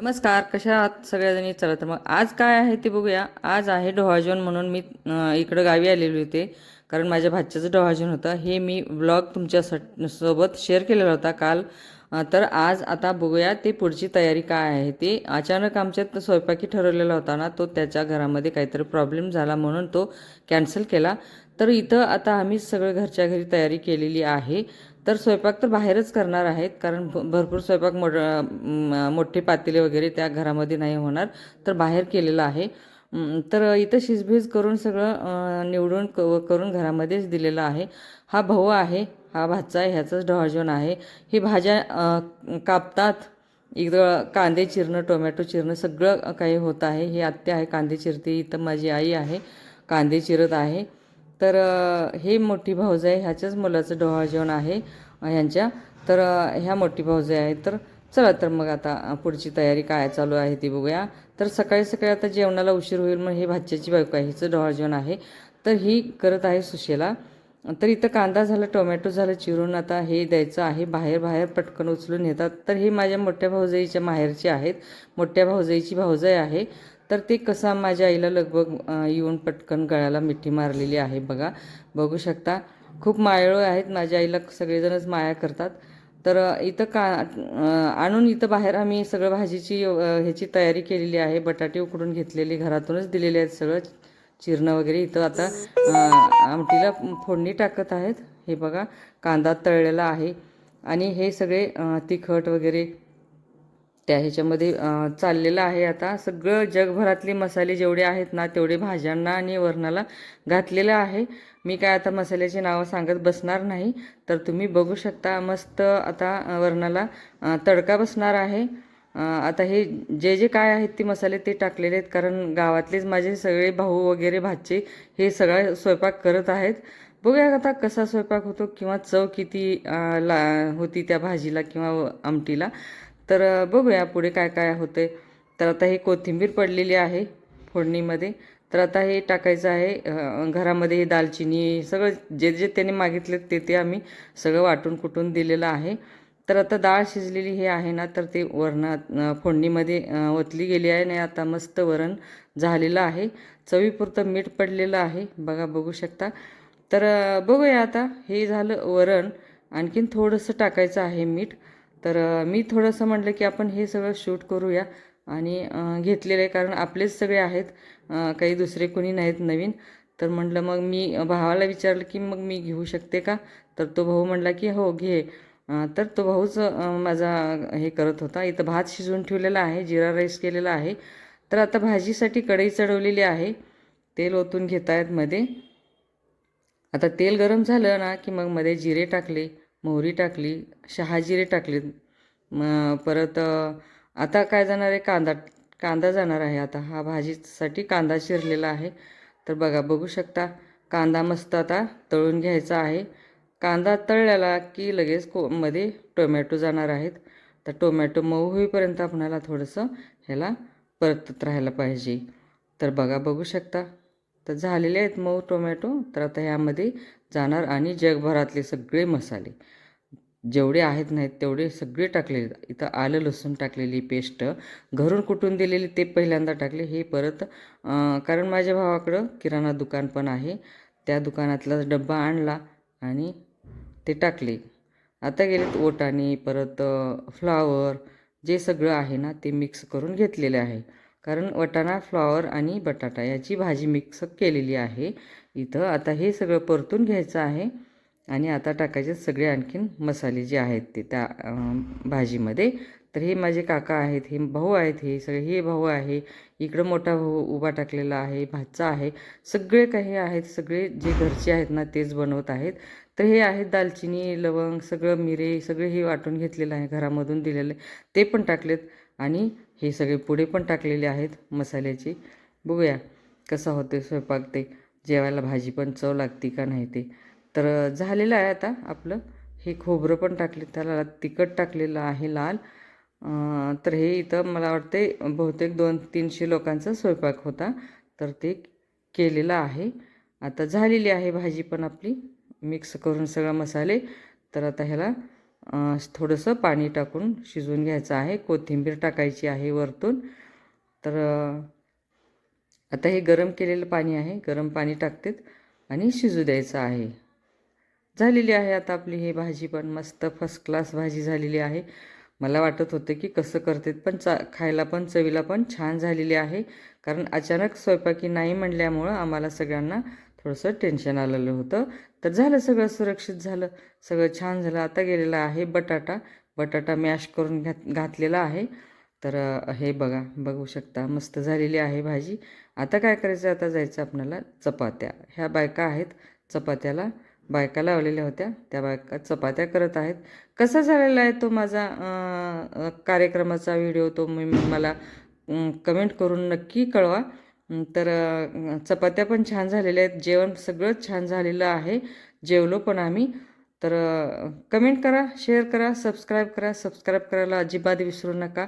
नमस्कार कशा आहात सगळ्याजणी? चला तर मग आज काय आहे ते बघूया. आज आहे डोहाजन म्हणून मी इकडं गावी आलेले होते. कारण माझ्या भाच्याचं डोहाजन होतं. हे मी ब्लॉग तुमच्या स- सोबत शेअर केलेला होता काल. तर आज आता बघूया ते पुढची तयारी काय आहे ते. अचानक आमच्यात स्वयंपाकी ठरवलेला होता ना तो त्याच्या घरामध्ये काहीतरी प्रॉब्लेम झाला म्हणून तो कॅन्सल केला. तर इथं आता आम्ही सगळं घरच्या घरी तयारी केलेली आहे. तर स्वयंपाक तर बाहेरच करणार आहेत कारण भ- भरपूर स्वयंपाक मोठ मोठे पातेले वगैरे त्या घरामध्ये नाही होणार तर बाहेर केलेलं आहे. तर इथं शिजभिज करून सगळं निवडून क करून घरामध्येच दिलेलं आहे. हा भाऊ आहे हा भाचा आहे ह्याचाच डॉजन आहे. ही भाज्या कापतात इकडं कांदे चिरणं टोमॅटो चिरणं सगळं काही होत आहे. ही आत्या आहे कांदे चिरते. इथं माझी आई आहे कांदे चिरत आहे. तर हे मोठी भाऊज आहे ह्याच्याच मुलाचं डोहाळ जेवण आहे ह्यांच्या तर ह्या मोठी भाऊज आहे तर चला तर मग आता पुढची तयारी काय चालू आहे ती बघूया. तर सकाळी सकाळी आता जेवणाला उशीर होईल मग हे भाच्याची बायको आहे हिचं डोहाळ जेवण आहे. तर ही करत आहे सुशेला. तर इथं कांदा झाला टोमॅटो झालं चिरून आता हे द्यायचं आहे. बाहेर बाहेर पटकन उचलून येतात तर हे माझ्या मोठ्या भाऊजाईच्या माहेरचे आहेत. मोठ्या भाऊजाईची भाऊजाई आहे. तर ते कसं माझ्या आईला लगभग येऊन पटकन गळ्याला मिठी मारलेली आहे बघा. बघू शकता. खूप मायाळू आहेत. माझ्या आईला सगळेजणच माया करतात. तर इथं का आणून इथं बाहेर आम्ही सगळं भाजीची ह्याची तयारी केलेली आहे. बटाटे उकडून घेतलेली घरातूनच दिलेले आहेत सगळं. चिरणं वगैरे इथं आता आमटीला फोडणी टाकत आहेत. हे बघा कांदा तळलेला आहे. आणि हे सगळे तिखट वगैरे त्या ह्याच्यामध्ये चाललेलं आहे आता. सगळं जगभरातले मसाले जेवढे आहेत ना तेवढे भाज्यांना आणि वरणाला घातलेलं आहे. मी काय आता मसाल्याची नावं सांगत बसणार नाही. तर तुम्ही बघू शकता मस्त आता वरणाला तडका बसणार आहे. आता हे जे जे काय आहेत ते मसाले ते टाकलेले आहेत. कारण गावातलेच माझे सगळे भाऊ वगैरे भाचे हे सगळा स्वयंपाक करत आहेत. बघूया आता कसा स्वयंपाक होतो किंवा चव किती ला होती त्या भाजीला किंवा आमटीला. तर बघूया पुढे काय काय होते तर आता हे कोथिंबीर पडलेली आहे फोडणीमध्ये. तर आता हे टाकायचं आहे घरामध्ये हे दालचिनी सगळं जे जे त्याने मागितले ते ते आम्ही सगळं वाटून कुटून दिलेलं आहे. तर आता डाळ शिजलेली हे आहे ना तर ते वरणात फोडणीमध्ये ओतली गेली आहे आणि आता मस्त वरण झालेलं आहे. चवीपुरतं मीठ पडलेलं आहे बघा बघू शकता. तर बघूया आता हे झालं वरण. आणखीन थोडंसं टाकायचं आहे मीठ. तर मी थोडंसं म्हटलं की आपण हे सगळं शूट करूया आणि घेतलेलं आहे कारण आपलेच सगळे आहेत काही दुसरे कोणी नाहीत नवीन. तर म्हटलं मग मी भावाला विचारलं की मग मी घेऊ शकते का? तर तो भाऊ म्हटला की हो घे. तर तो भाऊच माझा हे करत होता. इथं भात शिजवून ठेवलेला आहे जिरा राईस केलेला आहे. तर आता भाजीसाठी कढई चढवलेली आहे. तेल ओतून घेत आहेत मध्ये. आता तेल गरम झालं ना की मग मध्ये जिरे टाकले. मोहरी टाकली शहाजिरे टाकले मग परत आता काय जाणार आहे? कांदा कांदा जाणार आहे आता. हा भाजीसाठी कांदा चिरलेला आहे. तर बघा बघू शकता कांदा मस्त आता तळून घ्यायचा आहे. कांदा तळलेला की लगेच को मध्ये टोमॅटो जाणार आहेत. तर टोमॅटो मऊ होईपर्यंत आपणाला थोडंसं ह्याला परतत राहायला पाहिजे. तर बघा बघू शकता. तर झालेले आहेत मऊ टोमॅटो. तर आता ह्यामध्ये जाणार आणि जगभरातले सगळे मसाले. जेवढे आहेत नाहीत तेवढे सगळे टाकले इथं आलं लसूण टाकलेली पेस्ट. घरून कुटून दिलेली ते पहिल्यांदा टाकले. हे परत कारण माझ्या भावाकडं किराणा दुकान पण आहे. त्या दुकानातला डब्बा आणला आणि ते टाकले. आता गेलेत ओटाणे परत फ्लावर जे सगळं आहे ना ते मिक्स करून घेतलेले आहे. कारण वटाणा फ्लॉवर आणि बटाटा याची भाजी मिक्स केलेली आहे. इथं आता हे सगळं परतून घ्यायचं आहे आणि आता टाकायचे सगळे आणखीन मसाले जे आहेत ते त्या भाजीमध्ये. तर हे माझे काका आहेत हे भाऊ आहेत हे सगळे हे भाऊ आहे इकडं मोठा भाऊ उभा टाकलेला आहे भाचा आहे. सगळे काही आहेत सगळे जे घरचे आहेत ना तेच बनवत आहेत. तर हे आहेत दालचिनी लवंग सगळं मिरे सगळे हे वाटून घेतलेलं आहे घरामधून दिलेले ते पण टाकलेत आणि हे सगळे पुढे पण टाकलेले आहेत मसाल्याचे. बघूया कसा होते स्वयंपाक ते. जेवायला भाजी पण चव लागते का नाही ते. तर झालेलं आहे आता आपलं. हे खोबरं पण टाकले त्याला तिखट टाकलेलं आहे लाल. तर हे इथं मला वाटते बहुतेक दोन तीनशे लोकांचा स्वयंपाक होता. तर ते केलेलं आहे. आता झालेली आहे भाजी पण आपली. मिक्स करून सगळं मसाले. तर आता ह्याला थोडंसं पाणी टाकून शिजवून घ्यायचं आहे. कोथिंबीर टाकायची आहे वरतून. तर आता हे गरम केलेलं पाणी आहे. गरम पाणी टाकतेत आणि शिजू द्यायचं आहे. झालेली आहे आता आपली ही भाजी पण. मस्त फर्स्ट क्लास भाजी झालेली आहे. मला वाटत होतं की कसं करतेत पण चा खायला पण चवीला पण छान झालेली आहे. कारण अचानक स्वयंपाकी नाही म्हणल्यामुळं आम्हाला सगळ्यांना थोडंसं टेन्शन आलेलं होतं. तर झालं सगळं सुरक्षित झालं. सगळं छान झालं. आता गेलेलं आहे बटाटा. बटाटा मॅश करून घात घातलेला आहे. तर हे बघा बघू शकता. मस्त झालेली आहे भाजी. आता काय करायचं? आता जायचं आपल्याला चपात्या. ह्या बायका आहेत. चपात्याला बायका लावलेल्या होत्या. त्या बायका चपात्या करत आहेत. कसा झालेला आहे तो माझा कार्यक्रमाचा व्हिडिओ? तो मी मला कमेंट करून नक्की कळवा. तर चपात्या पण छान झालेल्या आहेत. जेवण सगळंच छान झालेलं आहे. जेवलो पण आम्ही. तर कमेंट करा शेअर करा सबस्क्राईब करा. सबस्क्राईब करायला अजिबात विसरू नका.